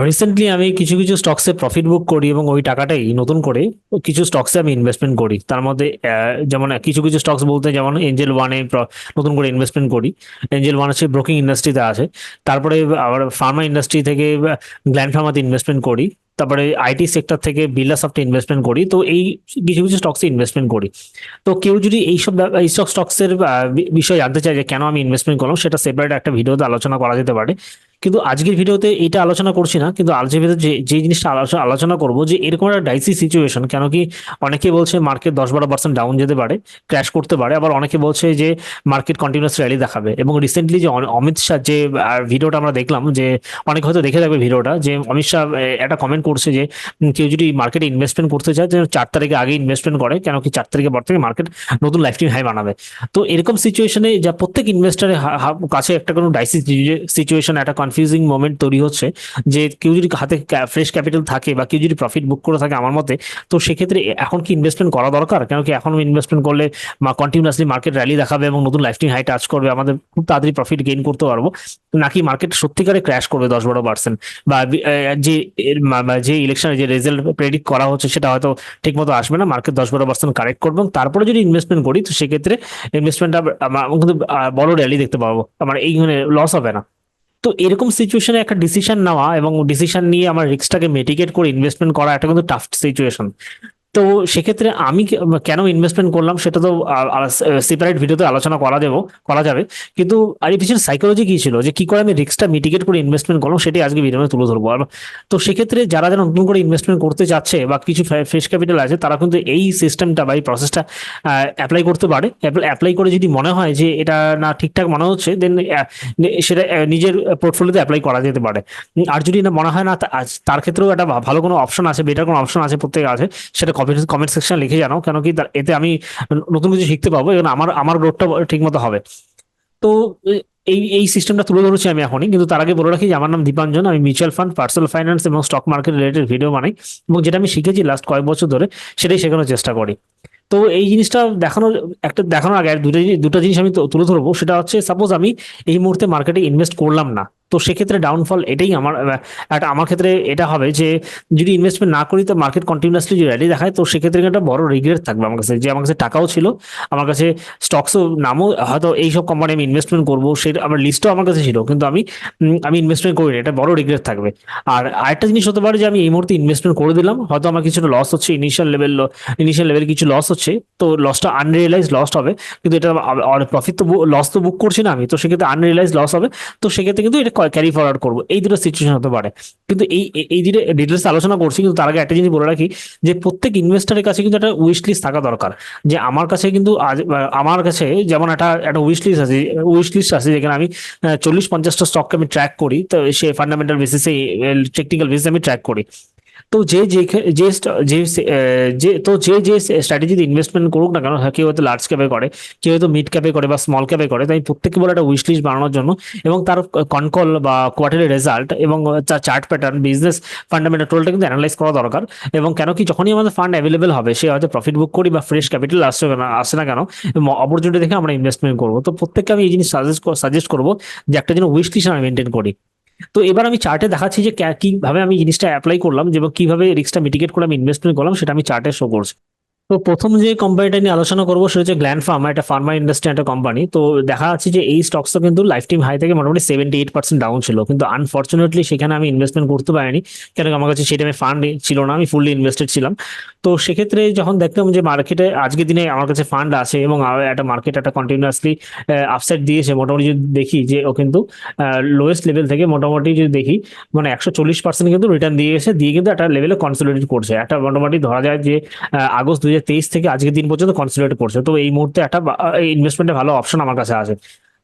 Recently আমি কিছু কিছু স্টকসে প্রফিট বুক করি এবং ওই টাকাটাই নতুন করে কিছু স্টকসে আমি ইনভেস্টমেন্ট করি। তার মধ্যে যেমন কিছু কিছু স্টকস বলতে যেমন এঞ্জেল ওয়ানে নতুন করে ইনভেস্টমেন্ট করি। এঞ্জেল ওয়ান হচ্ছে ব্রোকিং ইন্ডাস্ট্রিতে আছে। তারপরে আবার ফার্মা ইন্ডাস্ট্রি থেকে গ্ল্যান্ড ফার্মাতে ইনভেস্টমেন্ট করি। তারপরে আইটি সেক্টর থেকে বিল্লা সফটে ইনভেস্টমেন্ট করি। তো এই কিছু কিছু স্টকসে ইনভেস্টমেন্ট করি। তো কেউ যদি এইসব এইসব স্টকসের বিষয়ে জানতে চায় যে কেন আমি ইনভেস্টমেন্ট করলাম, সেটা সেপারেট একটা ভিডিওতে আলোচনা করা যেতে পারে। কিন্তু আজকের ভিডিওতে এটা আলোচনা করছি না, কিন্তু আজকের ভিডিওতে যে জিনিসটা আলোচনা আলোচনা করব যে এরকম একটা ডাইসি সিচুয়েশন কেন কি অনেকে বলছে মার্কেট দশ বারো পার্সেন্ট ডাউন যেতে পারে ক্র্যাশ করতে পারে, আবার অনেকে বলছে যে মার্কেট কন্টিনিউস র্যালি দেখাবে। এবং রিসেন্টলি যে অমিত শাহ যে ভিডিওটা আমরা দেখলাম যে, অনেক হয়তো দেখে থাকবে ভিডিওটা, যে অমিত শাহ একটা কমেন্ট করছে যে কেউ যদি মার্কেটে ইনভেস্টমেন্ট করতে চায় যে চার তারিখে আগে ইনভেস্টমেন্ট করে, কেন কি চার তারিখের পর থেকে মার্কেট নতুন লাইফ হাই বানাবে। তো এরকম সিচুয়েশনে যা প্রত্যেক ইনভেস্টারের কাছে একটা কোনো ডাইসি সিচুয়েশন একটা কনফিউজিং মোমেন্ট তৈরি হচ্ছে যে কেউ যদি হাতে ফ্রেশ ক্যাপিটাল থাকে বা কেউ যদি প্রফিট বুক করে থাকে আমার মতে, তো সেক্ষেত্রে এখন কি ইনভেস্টমেন্ট করা দরকার? কেন কি এখন ইনভেস্টমেন্ট করলে কন্টিনিউয়াসলি মার্কেট র্যালি দেখাবে এবং নতুন লাইফ টাইম হাই টাচ করবে? আমাদের খুব তাড়াতাড়ি প্রফিট গেইন করতে পারব। নাকি মার্কেট সত্যিকারে ক্র্যাশ করবে দশ বারো পার্সেন্ট বা যে যে ইলেকশনে যে রেজাল্ট প্রেডিক্ট করা হচ্ছে সেটা হয়তো ঠিক মতো আসবে না। মার্কেট দশ বারো পার্সেন্ট কারেক্ট করবে এবং তারপরে যদি ইনভেস্টমেন্ট করি, তো সেক্ষেত্রে ইনভেস্টমেন্টটা কিন্তু বড় র্যালি দেখতে পাবো। আমার এইখানে লস হবে না। তো এরকম সিচুয়েশনে একটা ডিসিশন নেওয়া এবং ডিসিশন নিয়ে আমার রিস্কটাকে মেটিকেট করে ইনভেস্টমেন্ট করা একটা কিন্তু টাফ সিচুয়েশন তো সেক্ষেত্রে আমি কেন ইনভেস্টমেন্ট করলাম সেটা তো সেপারেট ভিডিওতে আলোচনা করা দেবো, করা যাবে। কিন্তু আর এর সাইকোলজি কি ছিল? যে কি করে আমি রিস্কটা মিটিগেট করে ইনভেস্টমেন্ট করলাম সেটাই আজকে ভিডিওতে তুলে ধরবো। আর তো সেক্ষেত্রে যারা যারা নতুন করে ইনভেস্টমেন্ট করতে যাচ্ছে বা কিছু ফ্রেশ ক্যাপিটাল আছে, তারা কিন্তু এই সিস্টেমটা বা এই প্রসেসটা অ্যাপ্লাই করতে পারে। অ্যাপ্লাই করে যদি মনে হয় যে এটা না ঠিকঠাক মনে হচ্ছে দেন সেটা নিজের পোর্টফোলিওতে অ্যাপ্লাই করা যেতে পারে। আর যদি না মনে হয় না তার ক্ষেত্রেও একটা ভালো কোনো অপশন আছে বেটার কোনো অপশন আছে প্রত্যেক আছে, সেটা কমেন্ট কমেন্ট সেকশন লিখে জানাও কেন কি এতে আমি নতুন কিছু শিখতে পাবো এবং আমার আমার গ্রোথটা ঠিক মতো হবে। তো, এই এই সিস্টেমটা তুলে ধরেছি আমি এখনই, কিন্তু তার আগে বলে রাখি যে আমার নাম দীপাঞ্জন, আমি মিউচুয়াল ফান্ড পার্সোনাল ফাইন্যান্স এবং স্টক মার্কেট রিলেটেড ভিডিও বানাই, এবং যেটা আমি শিখেছি লাস্ট কয়েক বছর ধরে, সেটাই শেখানোর চেষ্টা করি। তো এই জিনিসটা দেখানোর, একটা দেখানোর আগে দুটো দুটো জিনিস আমি তুলে ধরবো, সেটা হচ্ছে সাপোজ আমি এই মুহূর্তে মার্কেটে ইনভেস্ট করলাম না তো সেক্ষেত্রে ডাউনফল এটাই আমার একটা আমার ক্ষেত্রে এটা হবে যে যদি ইনভেস্টমেন্ট না করি তো মার্কেট কন্টিনিউয়াসলি যদি র্যালি দেখায়, তো সেক্ষেত্রে একটা বড় রিগ্রেট থাকবে আমার কাছে। যে আমার কাছে টাকাও ছিল, আমার কাছে স্টকসও নামও, হয়তো এইসব কোম্পানি আমি ইনভেস্টমেন্ট করব সেটা আমার লিস্টও আমার কাছে ছিল, কিন্তু আমি আমি ইনভেস্টমেন্ট করিনি, এটা বড় রিগ্রেট থাকবে। আর আরেকটা জিনিস হতে পারে যে আমি এই মুহূর্তে ইনভেস্টমেন্ট করে দিলাম, হয়তো আমার কিছুটা লস হচ্ছে ইনিশিয়াল লেভেল ইনিশিয়াল লেভেল কিছু লস হচ্ছে, তো লসটা আনরিয়েলাইজ লস হবে, কিন্তু এটা প্রফিট তো লস তো বুক করছি না আমি, তো সেক্ষেত্রে আনরিয়েলাইজ লস হবে, তো সেক্ষেত্রে কিন্তু এটা ক্যারি ফরওয়ার্ড করব। এই দুটো সিচুয়েশন হতে পারে। কিন্তু এই, এই- দুটো ডিটেলস আলোচনা করছি, কিন্তু তার আগে একটা জিনিস বলে রাখি, যে প্রত্যেক ইনভেস্টারের কাছে কিন্তু একটা উইশ লিস্ট থাকা দরকার। যে আমার কাছে কিন্তু আজ আমার কাছে যেমন একটা একটা উইশ লিস্ট আছে উইশ লিস্ট আছে যেখানে আমি চল্লিশ পঞ্চাশটা স্টককে আমি ট্র্যাক করি। তো সে ফান্ডামেন্টাল বেসিসে টেকনিক্যাল বেসিসে আমি ট্র্যাক করি। তো যে যে যে যে তো যে যে স্ট্র্যাটেজিতে ইনভেস্টমেন্ট করুক না কেন কেউ হয়তো লার্জ ক্যাপে করে, কেউ হয়তো মিড ক্যাপে করে বা স্মল ক্যাপে করে, তাই প্রত্যেককে বলে একটা উইশ লিস্ট বানানোর জন্য এবং তার কনকল বা কোয়ার্টারের রেজাল্ট এবং তার চার্ট প্যাটার্ন বিজনেস ফান্ডামেন্টাল টোলটা কিন্তু অ্যানালাইজ করা দরকার এবং কেন কি যখনই আমাদের ফান্ড অ্যাভেলেবেল হবে, সে হয়তো প্রফিট বুক করি বা ফ্রেশ ক্যাপিটাল আসছে না আসে না কেন অপরচুনিটি দেখে আমরা ইনভেস্টমেন্ট করব। তো প্রত্যেককে আমি এই জিনিস সাজেস্ট সাজেস্ট করব যে একটা যেন উইশ লিস্ট আমি মেনটেন করি। তো এবার আমি চার্টে দেখাচ্ছি যে কীভাবে আমি জিনিসটা অ্যাপ্লাই করলাম এবং কীভাবে রিস্কটা মিটিগেট করে আমি ইনভেস্টমেন্ট করলাম, সেটা আমি চার্টে শো করছি। তো প্রথম যে কোম্পানিটা নিয়ে আলোচনা করব সেটা হচ্ছে গ্ল্যান্ড ফার্মা একটা ফার্মা ইন্ডাস্ট্রি একটা কোম্পানি তো দেখা যাচ্ছে যে এই স্টকসটা কিন্তু লাইফ টাইম হাই থেকে মোটামুটি সেভেন্টি এইট পার্সেন্ট ডাউন ছিল। কিন্তু আনফর্চুনেটলি সেখানে আমি ইনভেস্টমেন্ট করতে পারিনি। কেন আমার কাছে সেই টাইমে ফান্ড ছিল না, আমি ফুললি ইনভেস্টেড ছিলাম। তো সেক্ষেত্রে যখন দেখলাম যে মার্কেটে আজকের দিনে আমার কাছে ফান্ড আছে এবং একটা মার্কেট একটা কন্টিনিউয়াসলি আপসাইড দিয়েছে, মোটামুটি যদি দেখি যে ও কিন্তু লোয়েস্ট লেভেল থেকে মোটামুটি যদি দেখি মানে একশো চল্লিশ পার্সেন্ট কিন্তু রিটার্ন দিয়ে এসে দিয়ে কিন্তু একটা লেভেলে কনসোলিডেট করছে। একটা মোটামুটি ধরা যায় যে আগস্ট দুই হাজার তেইশ থেকে আজকের দিন পর্যন্ত কনসিডার করছে। তো এই মুহূর্তে একটা ইনভেস্টমেন্টের ভালো অপশন আমার কাছে আছে।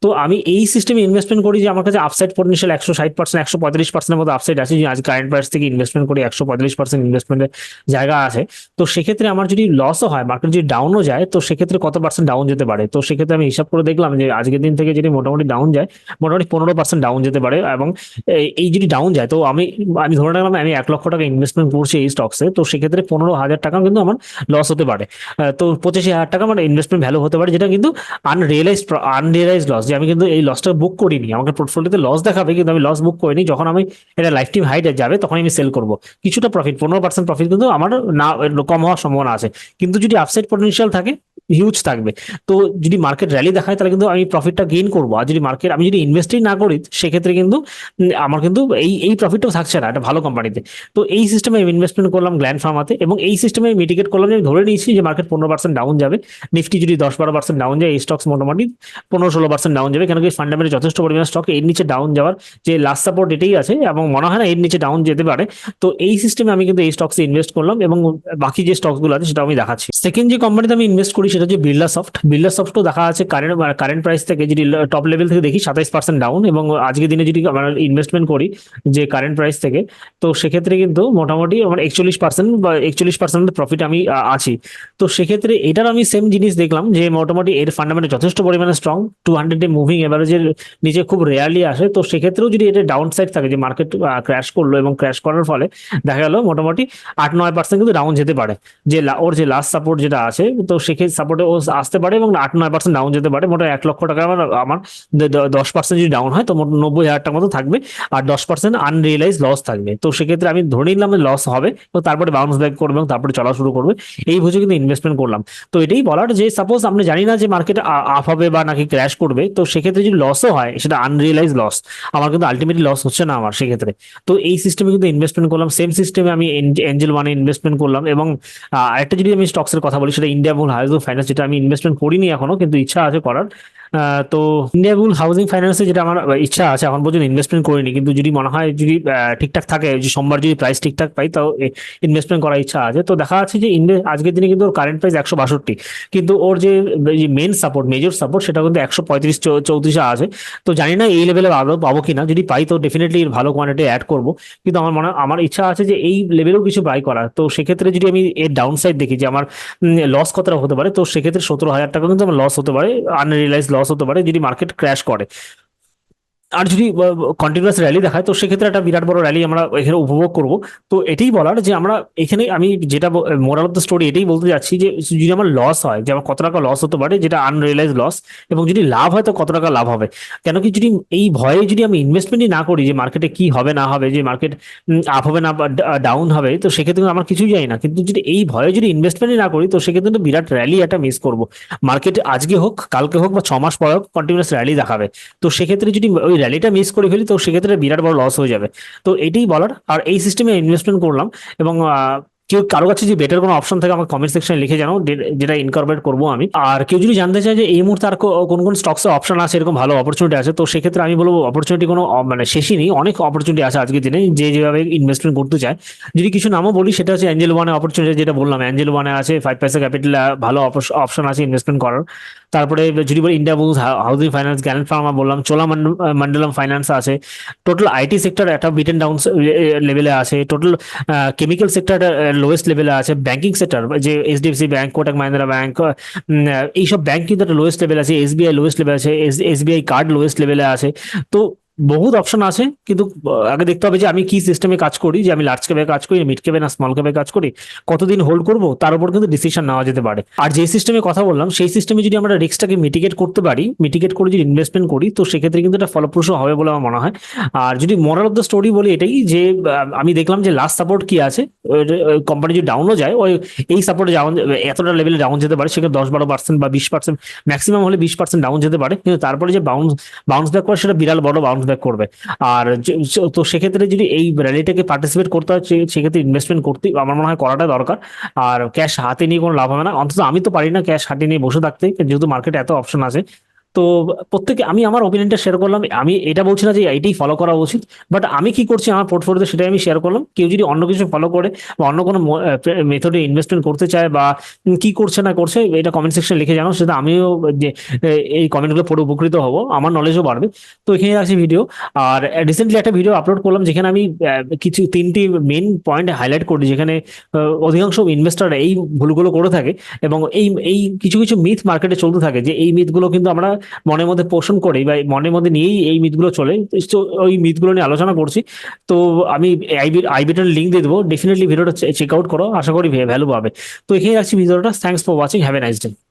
তো আমি এই সিস্টেমে ইনভেস্টমেন্ট করি যে আমার কাছে আপসাইড পটেনশিয়াল একশো ষাট পার্সেন্ট একশো পঁয়ত্রিশ পার্সেন্টের মতো আপসাইড আছে। যে আজ কারেন্ট প্রাইস থেকে ইনভেস্টমেন্ট করি, একশো পঁয়ত্রিশ পার্সেন্ট ইনভেস্টমেন্টের জায়গা আছে। তো সেক্ষেত্রে আমার যদি লসও হয় মার্কেট যদি ডাউনও যায়, তো সেক্ষেত্রে কত পার্সেন্ট ডাউন যেতে পারে? তো সেক্ষেত্রে আমি হিসাব করে দেখলাম যে আজকের দিন থেকে যদি মোটামুটি ডাউন যায়, মোটামুটি পনেরো পার্সেন্ট ডাউন যেতে পারে এবং এই- যদি ডাউন যায়, তো আমি আমি ধরে রাখলাম আমি এক লক্ষ টাকা ইনভেস্টমেন্ট করছি এই স্টকসে তো সেক্ষেত্রে পনেরো হাজার টাকা কিন্তু আমার লস হতে পারে। তো পঁচাশি হাজার টাকা আমার ইনভেস্টমেন্ট ভ্যালু হতে পারে, যেটা কিন্তু আনরিয়েলাইজ আনরিয়েলাইজ লস যে আমি কিন্তু এই লসটা বুক করিনি। আমাকে পোর্টফোলিওতে লস দেখাবে, কিন্তু আমি লস বুক করিনি। যখন আমি এটা লাইফ টাইম হাইটে যাবে, তখন আমি সেল করব। কিছুটা প্রফিট পনেরো পার্সেন্ট প্রফিট কিন্তু আমার না কম হওয়ার সম্ভাবনা আছে। কিন্তু যদি আপসাইড পটেনশিয়াল থাকে হিউজ থাকবে। তো যদি মার্কেট র্যালি দেখায়, তাহলে কিন্তু আমি প্রফিটটা গেইন করব। আর যদি মার্কেট আমি যদি ইনভেস্টই না করি, সেক্ষেত্রে কিন্তু আমার কিন্তু এই এই প্রফিটটাও থাকছে না, একটা ভালো কোম্পানিতে তো। এই সিস্টেমে আমি ইনভেস্টমেন্ট করলাম গ্ল্যান্ড ফার্মাতে এবং এই সিস্টেমে আমি মিটিগেট করলাম যে, আমি ধরে নিয়েছি যে মার্কেট পনেরো পার্সেন্ট ডাউন যাবে। নিফটি যদি দশ বারো পার্সেন্ট ডাউন যায়, এই স্টকস মোটামুটি পনেরো ষোলো পার্সেন্ট ডাউন যাবে কেন কি ফান্ডামেন্টাল যথেষ্ট পরিমাণে স্টক এর নিচে ডাউন যাওয়ার যে লাস্ট সাপোর্ট এটাই আছে এবং মনে হয় না এর নিচে ডাউন যেতে পারে। তো এই সিস্টেমে আমি কিন্তু এই স্টকসে ইনভেস্ট করলাম এবং বাকি যে স্টকগুলো আছে সেটা আমি দেখাচ্ছি। সেকেন্ড যে কোম্পানিতে আমি ইনভেস্ট করি সেটা হচ্ছে বিড়লা সফট বিড়লা সফটও দেখা আছে কারেন্ট কারেন্ট প্রাইস থেকে যদি টপ লেভেল থেকে দেখি সাতাইশ পার্সেন্ট ডাউন এবং আজকের দিনে যদি আমরা ইনভেস্টমেন্ট করি যে কারেন্ট প্রাইস থেকে, তো সেক্ষেত্রে কিন্তু মোটামুটি আমার একচল্লিশ পার্সেন্ট বা একচল্লিশ পার্সেন্ট প্রফিট আমি আছি। তো সেক্ষেত্রে এটার আমি সেম জিনিস দেখলাম যে মোটামুটি এর ফান্ডামেন্টাল যথেষ্ট পরিমাণে স্ট্রং টু হান্ড্রেড মুভিং অ্যাভারেজের নিচে খুব রেয়ারলি আসে, তো সেক্ষেত্রেও যদি এটা ডাউন সাইড থাকে, যে মার্কেট ক্র্যাশ করল এবং ক্র্যাশ করার ফলে দেখা গেল মোটামুটি আট নয় পার্সেন্ট কিন্তু ডাউন যেতে পারে। যে ওর যে লাস্ট সাপোর্ট যেটা আছে, তো সেক্ষেত্রে সাপোর্টে ও আসতে পারে এবং আট নয় পার্সেন্ট ডাউন যেতে পারে। মোটামুটি এক লক্ষ টাকা আমার আমার দশ পার্সেন্ট যদি ডাউন হয়, তো মোট নব্বই হাজার টাকা মতো থাকবে আর দশ পার্সেন্ট আনরিয়েলাইজ লস থাকবে। তো সেক্ষেত্রে আমি ধরে নিলাম লস হবে, তো তারপরে বাউন্স ব্যাক করবে এবং তারপরে চলা শুরু করবে। এই বুঝে কিন্তু ইনভেস্টমেন্ট করলাম। তো এটাই বলার যে সাপোজ আমরা জানি না যে মার্কেট আপ হবে বা নাকি ক্র্যাশ করবে তো সেক্ষেত্রে যদি লসও হয়, সেটা আনরিয়েলাইজ লস আমার কিন্তু আলটিমেটলি লস হচ্ছে না আমার সেক্ষেত্রে। তো এই সিস্টেমে কিন্তু ইনভেস্টমেন্ট করলাম সেম সিস্টেমে আমি এঞ্জেল ওয়ানে ইনভেস্টমেন্ট করলাম এবং আরেকটা যদি আমি স্টকসের কথা বলি, সেটা ইন্ডিয়া বুল হাউজিং ফাইন্যান্স যেটা আমি ইনভেস্টমেন্ট করিনি এখনও, কিন্তু ইচ্ছা আছে করার। তো ইন্ডিয়া বুল হাউজিং ফাইন্যান্সে যেটা আমার ইচ্ছা আছে, এখন পর্যন্ত ইনভেস্টমেন্ট করিনি, কিন্তু যদি মনে হয় যদি ঠিকঠাক থাকে যে সোমবার যদি প্রাইস ঠিকঠাক পাই, তাও ইনভেস্টমেন্ট করার ইচ্ছা আছে। তো দেখা যাচ্ছে যে আজকের দিনে কিন্তু ওর কারেন্ট প্রাইস একশো বাষট্টি, কিন্তু ওর যে মেন সাপোর্ট মেজর সাপোর্ট সেটা কিন্তু একশো পঁয়ত্রিশ চৌত্রিশে আছে। তো জানি না এই লেভেলে আদৌ পাবো কিনা, যদি পাই তো ডেফিনেটলি ভালো কোয়ান্টিটি অ্যাড করব। কিন্তু আমার মনে, আমার ইচ্ছা আছে যে এই লেভেলেও কিছু বাই করা তো সেক্ষেত্রে যদি আমি এর ডাউন সাইড দেখি যে আমার লস কতটা হতে পারে, তো সেক্ষেত্রে সতেরো হাজার টাকা কিন্তু আমার লস হতে পারে আনরিয়েলাইজ লস হতে পারে যদি মার্কেট ক্র্যাশ করে। আর যদি কন্টিনিউয়াস র্যালি দেখায়, তো সেক্ষেত্রে একটা বিরাট বড় র্যালি আমরা এখানে উপভোগ করব। তো এটাই বলার যে আমরা এখানে আমি যেটা মোরাল অফ দ্য স্টোরি এটাই বলতে যাচ্ছি যে, যদি আমার লস হয়, যে আমার কত টাকা লস হতে পারে, যেটা আনরিয়েলাইজ লস এবং যদি লাভ হয়, তো কত টাকা লাভ হবে? কেন কি যদি এই ভয়ে যদি আমি ইনভেস্টমেন্টই না করি, যে মার্কেটে কি হবে, না হবে, যে মার্কেট আপ হবে, না ডাউন হবে, তো সেক্ষেত্রে আমার কিছুই যায় না। কিন্তু যদি এই ভয়ে যদি ইনভেস্টমেন্টই না করি, তো সেক্ষেত্রে কিন্তু বিরাট র্যালি একটা মিস করব। মার্কেট আজকে হোক, কালকে হোক, বা ছ মাস পরে হোক কন্টিনিউয়াস র্যালি দেখাবে। তো সেক্ষেত্রে যদি ওই র্যালিটা মিস করে ফেলি, তো সেক্ষেত্রে বিরাট বড় লস হয়ে যাবে। তো এটাই বলার। আর এই সিস্টেমে ইনভেস্টমেন্ট করলাম এবং কেউ কারও কাছে যে বেটার কোনো অপশন থাকে আমার কমেন্ট সেকশনে লিখে জানাও যেটা ইনকর্পোরেট করব আমি। আর কেউ যদি জানতে চায় যে এই মুহূর্তে আর কোন কোন স্টকসে অপশন আছে, এরকম ভালো অপরচুনিটি আছে, তো সেক্ষেত্রে আমি বলব অপরচুনিটি কোনো মানে শেষই নেই। অনেক অপরচুনিটি আছে আজকের দিনে, যে যেভাবে ইনভেস্টমেন্ট করতে চায়। যদি কিছু নামও বলি, সেটা হচ্ছে অ্যাঞ্জেল ওয়ানে অপরচুনিটি যেটা বললাম অ্যাঞ্জেল ওয়ানে আছে ফাইভ পয়সা ক্যাপিটাল ভালো অপশন আছে ইনভেস্টমেন্ট করার। তারপরে যদি বলি Indiabulls housing finance gallant pharma বললাম চোলা মন্ডলম ফাইন্যান্স আছে। টোটাল আইটি সেক্টর একটা বিটেন ডাউন লেভেলে আছে। টোটাল কেমিক্যাল সেক্টর লোয়েস্ট লেভেলে আছে। ব্যাঙ্কিং সেক্টর যে HDFC bank Kotak Mahindra bank এইসব ব্যাংক কিন্তু একটা লোয়েস্ট লেভেল আছে। এসবিআই লোয়েস্ট লেভেল আছে। এস এসবিআই কার্ড লোয়েস্ট লেভেলে আছে। তো বহুত অপশন আছে, কিন্তু আগে দেখতে হবে যে আমি কি সিস্টেমে কাজ করি, যে আমি লার্জ ক্যাপে কাজ করি মিড ক্যাপে না স্মল ক্যাপে কাজ করি, কতদিন হোল্ড করব, তার উপর কিন্তু ডিসিশন নেওয়া যেতে পারে। আর যে সিস্টেমে কথা বললাম, সেই সিস্টেমে যদি আমরা রিস্কটাকে মিটিগেট করতে পারি মিটিগেট করে যদি ইনভেস্টমেন্ট করি, তো সেক্ষেত্রে কিন্তু এটা ফলপ্রসূ হবে বলে আমার মনে হয়। আর যদি মোরাল অফ দ্য স্টোরি বলি এটাই, যে আমি দেখলাম যে লাস্ট সাপোর্ট কি আছে কোম্পানি যদি ডাউনও যায়, ওই, এই সাপোর্টে ডাউন এতটা লেভেলে ডাউন যেতে পারে সেখানে দশ বারো পার্সেন্ট বা বিশ পার্সেন্ট ম্যাক্সিমাম হলে বিশ পার্সেন্ট ডাউন যেতে পারে, কিন্তু তারপরে যে বাউন্স বাউন্স ব্যাক করে সেটা বিরাট বড় বাউন্স ব্যাক করবে। আর তো সেক্ষেত্রে যদি এই র্যালিটাকে পার্টিসিপেট করতে হয় সেক্ষেত্রে ইনভেস্টমেন্ট করতে আমার মনে হয় করাটা দরকার। আর ক্যাশ হাতে নিয়ে কোনো লাভ হবে না। অন্তত আমি তো পারি না ক্যাশ হাতে নিয়ে বসে থাকতে, যেহেতু মার্কেটে এত অপশন আছে। তো প্রত্যেকে, আমি আমার ওপিনিয়নটা শেয়ার করলাম। আমি এটা বলছি না যে এইটাই ফলো করা উচিত বাট আমি কি করছি আমার পোর্টফোলিওতে সেটাই আমি শেয়ার করলাম। কেউ যদি অন্য কিছু ফলো করে বা অন্য কোনো মেথডে ইনভেস্টমেন্ট করতে চায় বা কি করছে না করছে, এটা কমেন্ট সেকশনে লিখে জানাও, সেটা আমিও যে এই কমেন্টগুলো পড়ে উপকৃত হব, আমার নলেজও বাড়বে। তো এখানে রাখছি ভিডিও আর রিসেন্টলি একটা ভিডিও আপলোড করলাম, যেখানে আমি কিছু, তিনটি মেন পয়েন্ট হাইলাইট করি, যেখানে অধিকাংশ ইনভেস্টর এই ভুলগুলো করে থাকে এবং এই এই কিছু কিছু মিথ মার্কেটে চলতে থাকে যে এই মিথগুলো কিন্তু আমরা মনের মধ্যে পোষণ করে বা মনের মধ্যে নিয়েই এই মিথগুলো চলে। তো ওই মিথগুলো নিয়ে আলোচনা করছি। তো আমি আইবি আইবিটার লিঙ্ক দিয়ে দেবো। ডেফিনেটলি ভিডিওটা চেক আউট করো। আশা করি ভ্যালু পাবে। তো এখানে রাখছি ভিডিওটা thanks for watching have a nice day